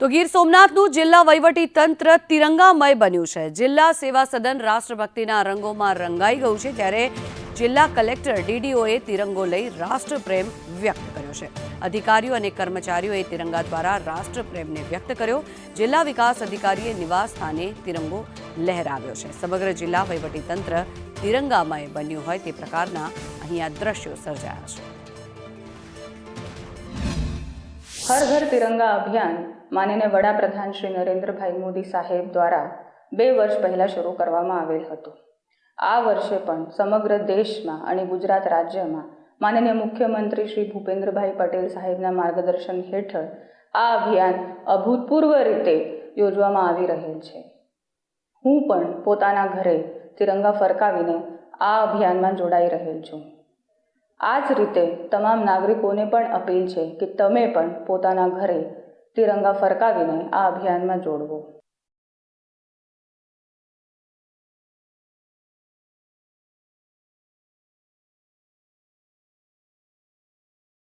તો ગીર સોમનાથનું જિલ્લા વહીવટી તંત્ર તિરંગામય બન્યું છે. જિલ્લા સેવા સદન રાષ્ટ્રભક્તિના રંગોમાં રંગાઈ ગયું છે ત્યારે જિલ્લા કલેક્ટર ડીડીઓએ તિરંગો લઈ રાષ્ટ્રપ્રેમ વ્યક્ત કર્યો છે. અધિકારીઓ અને કર્મચારીઓએ તિરંગા દ્વારા રાષ્ટ્રપ્રેમને વ્યક્ત કર્યો. જિલ્લા વિકાસ અધિકારીએ નિવાસ સ્થાને તિરંગો લહેરાવ્યો છે. સમગ્ર જિલ્લા વહીવટી તંત્ર તિરંગામય બન્યું હોય તે પ્રકારના અહીંયા દ્રશ્યો સર્જાયા છે. હર ઘર તિરંગા અભિયાન માનીને વડાપ્રધાન શ્રી નરેન્દ્રભાઈ મોદી સાહેબ દ્વારા બે વર્ષ પહેલાં શરૂ કરવામાં આવેલ હતું. આ વર્ષે પણ સમગ્ર દેશમાં અને ગુજરાત રાજ્યમાં માનનીય મુખ્યમંત્રી શ્રી ભૂપેન્દ્રભાઈ પટેલ સાહેબના માર્ગદર્શન હેઠળ આ અભિયાન અભૂતપૂર્વ રીતે યોજવામાં આવી રહેલ છે. હું પણ પોતાના ઘરે તિરંગા ફરકાવીને આ અભિયાનમાં જોડાઈ રહેલ છું. આ જ રીતે તમામ નાગરિકોને પણ અપીલ છે કે તમે પણ પોતાના ઘરે તિરંગા ફરકાવીને આ અભિયાનમાં જોડવો.